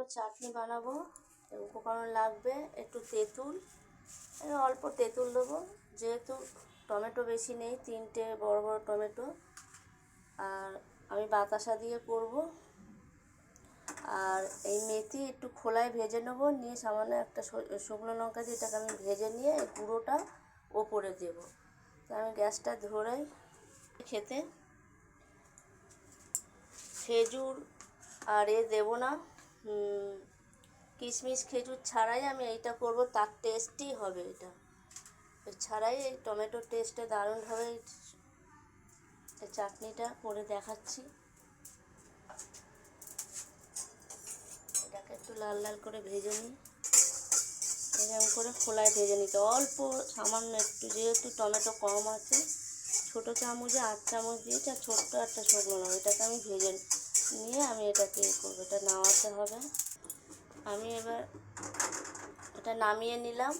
Tomato চাটনি বানাবো। উপকরণ লাগবে, একটু তেঁতুল। অল্প তেঁতুল দেবো, যেহেতু টমেটো বেশি নেই, তিনটে বড় বড় টমেটো। আর আমি বাতাসা দিয়ে করব। আর এই মেথি একটু খোলায় ভেজে নেব, নিয়ে সামান্য একটা শুকনো লঙ্কা দিয়ে এটাকে আমি ভেজে নিয়ে এই গুঁড়োটা ওপরে দেবো। তো আমি গ্যাসটা ধরাই খেতে। খেজুর আর এ দেবো না। কিশমিশ খেজুর ছাড়াই আমি এইটা করব, তার টেস্টই হবে এটা। ছাড়াই এই টমেটোর টেস্টে দারুণ হবে। এই এই চাটনিটা করে দেখাচ্ছি। এটাকে একটু লাল লাল করে ভেজে নিই। এরকম করে খোলায় ভেজে নিতে অল্প সামান্য একটু, যেহেতু টমেটো কম আছে, ছোটো চামচে আট চামচ আর ছোট্ট একটা শুকনো লঙ্কা, এটাকে আমি ভেজে নিয়ে আমি এটাকে ইয়ে করব, এটা নামাতে হবে। আমি এবার এটা নামিয়ে নিলাম,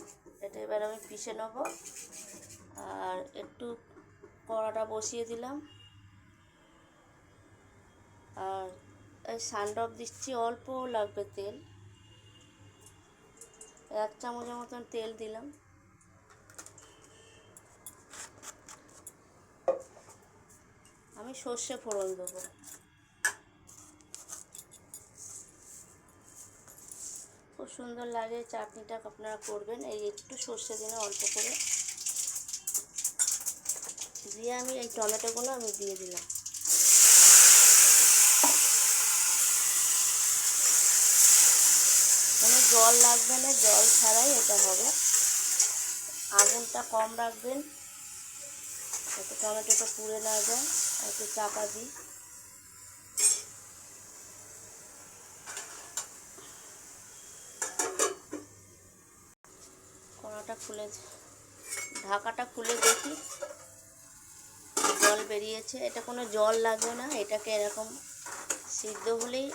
এটা এবার আমি পিষে নেব। আর একটু কড়াটা বসিয়ে দিলাম। আর এই সানড্রপ দিচ্ছি অল্প লাগবে তেল। এক চামচের মতন তেল দিলাম। আমি সর্ষে ফোড়ন দেবো। খুব সুন্দর লাগে চাটনিটা আপনারা করবেন। এই একটু সর্ষে দিনে অল্প করে। দিয়ে আমি এই টমেটোগুলো আমি দিয়ে দিলাম। কোনো জল লাগবে না, জল ছাড়াই এটা হবে। আগুনটা কম রাখবেন। যাতে টমেটোটা পুড়ে না যায়, একটু চাপা দিই। কড়াটা খুলে ঢাকাটা খুলে দেখি। জল বেরিয়েছে। এটা কোনো জল লাগবে না। এটাকে এরকম সিদ্ধ হলেই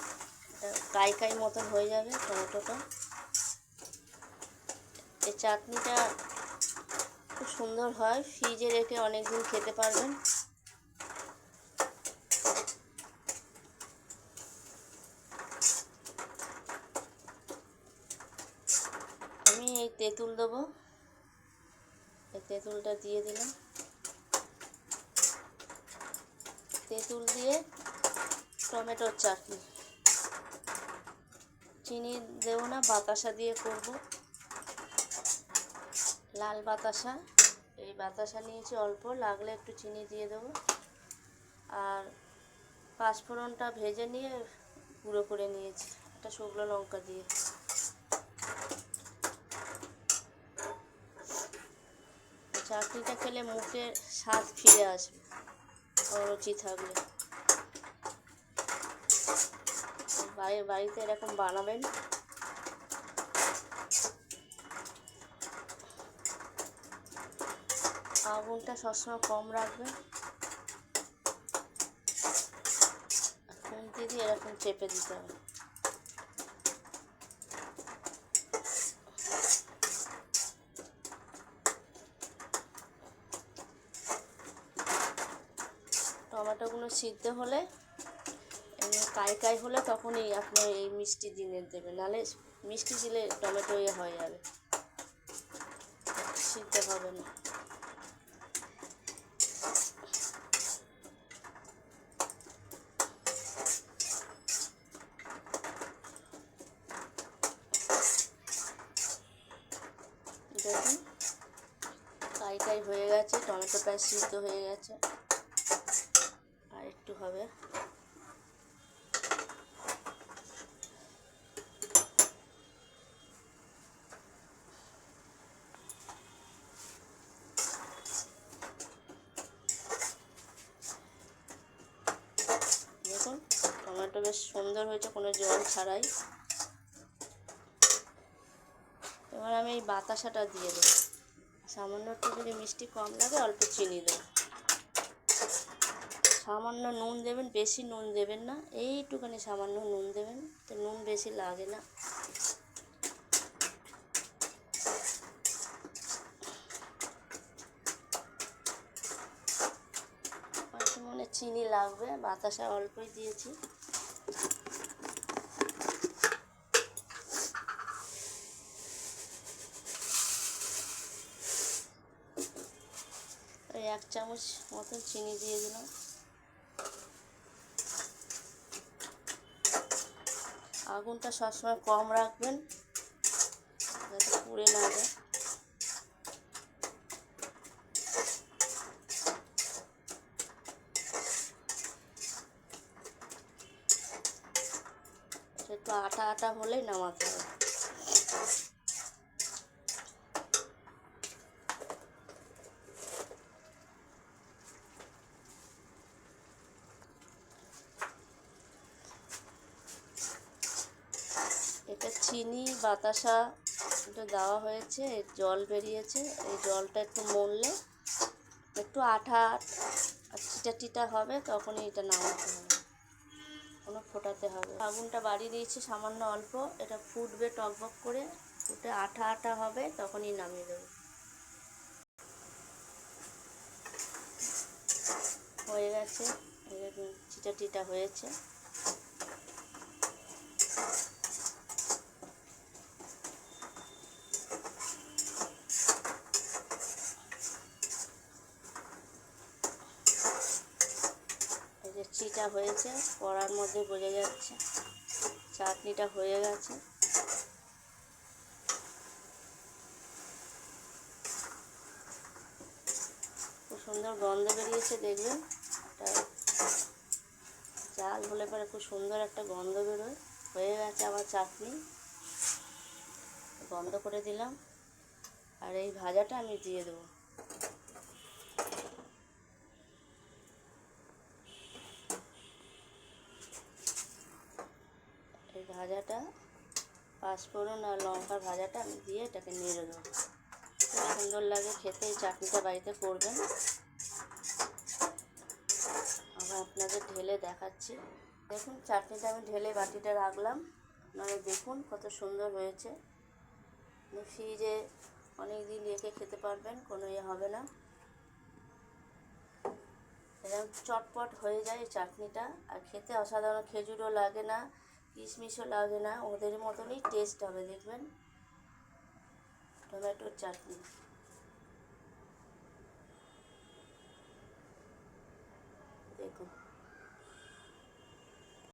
কাই কাই মতন হয়ে যাবে টমেটোটা। এই চাটনিটা খুব সুন্দর হয়। ফ্রিজে রেখে অনেক দিন খেতে পারবেন। আমি এই তেঁতুল দেবো। তেঁতুলটা দিয়ে দিলাম। তেঁতুল দিয়ে টমেটোর চাটনি। চিনি দেবো না, বাতাসা দিয়ে করব। লাল বাতাসা। এই বাতাসা নিয়েছি অল্প, লাগলে একটু চিনি দিয়ে দেবো। আর পাঁচফোড়নটা ভেজে নিয়ে গুঁড়ো করে নিয়েছি, একটা শুকনো লঙ্কা দিয়ে। চাটনিটা খেলে মুখের স্বাদ ফিরে আসবে। অরুচি থাকলে বাড়ি বাড়িতে এরকম বানাবেন? আগুনটা সবসময় কম রাখবেন। দিয়ে এরকম চেপে দিতে হবে। টমেটোগুলো সিদ্ধ হলে কাই হলে তখনই আপনি এই মিষ্টি দিনে দেবেন। নাহলে মিষ্টি দিলে টমেটো ইয়ে হয়ে যাবে সিদ্ধ হবে না। দেখুন, কাই কাই হয়ে গেছে টমেটো প্রায় সিদ্ধ হয়ে গেছে। একটু হবে। দেখুন, টমেটো বেশ সুন্দর হয়েছে, কোনো জল ছাড়াই। এবার আমি এই বাতাসাটা দিয়ে দেবো। সামান্য একটু যদি মিষ্টি কম লাগে, অল্প চিনি দেবো। সামান্য নুন দেবেন, বেশি নুন দেবেন না এইটুখানি সামান্য নুন দেবেন, তো নুন বেশি লাগে না। মনে চিনি লাগবে, বাতাসা অল্পই দিয়েছি। এক চামচ মতন চিনি দিয়ে দিলাম। আগুনটা সবসময় কম রাখবেন যাতে পুড়ে না যায়। একটু আটা আটা হলেই নামাতে হবে এটা চিনি বাতাসা এটা দেওয়া হয়েছে জল বেরিয়েছে, এই জলটা একটু মরলে একটু আঠা টিটা টিটা হবে, তখনই এটা নামাতে হবে। কোনো ফোটাতে হবে আগুনটা বাড়িয়ে দিয়েছি সামান্য অল্প, এটা ফুটবে টকবক করে, ফুটে আঠা আঠা হবে, তখনই নামিয়ে দেবো। হয়ে গেছে চিটা টিটা হয়েছে। এই যে চিটা হয়েছে, কড়ার মধ্যে বোঝা যাচ্ছে, চাটনিটা হয়ে গেছে। খুব সুন্দর গন্ধ বেরিয়েছে, দেখবেন। জাল হলে পরে খুব সুন্দর একটা গন্ধ বেরোয়। হয়ে গেছে আমার চাটনি। বন্ধ করে দিলাম। আর এই ভাজাটা আমি দিয়ে দেবো এই ভাজাটা, পাঁচফোড়ন আর লঙ্কার ভাজাটা আমি দিয়ে এটাকে নেড়ে দেবো। খুব সুন্দর লাগে খেতে, এই চাটনিটা বাড়িতে করবেন। আবার আপনাদের ঢেলে দেখাচ্ছি। দেখুন, চাটনিটা আমি ঢেলে বাটিটা রাখলাম। আপনারা দেখুন কত সুন্দর হয়েছে। ফ্রিজে অনেক দিন রেখে খেতে পারবেন, কোনো ইয়ে হবে না। এরকম চটপট হয়ে যায় চাটনিটা। আর খেতে অসাধারণ, খেজুরও লাগে না। কিশমিশও লাগে না ওদের মতনই টেস্ট হবে দেখবেন? টমেটোর চাটনি।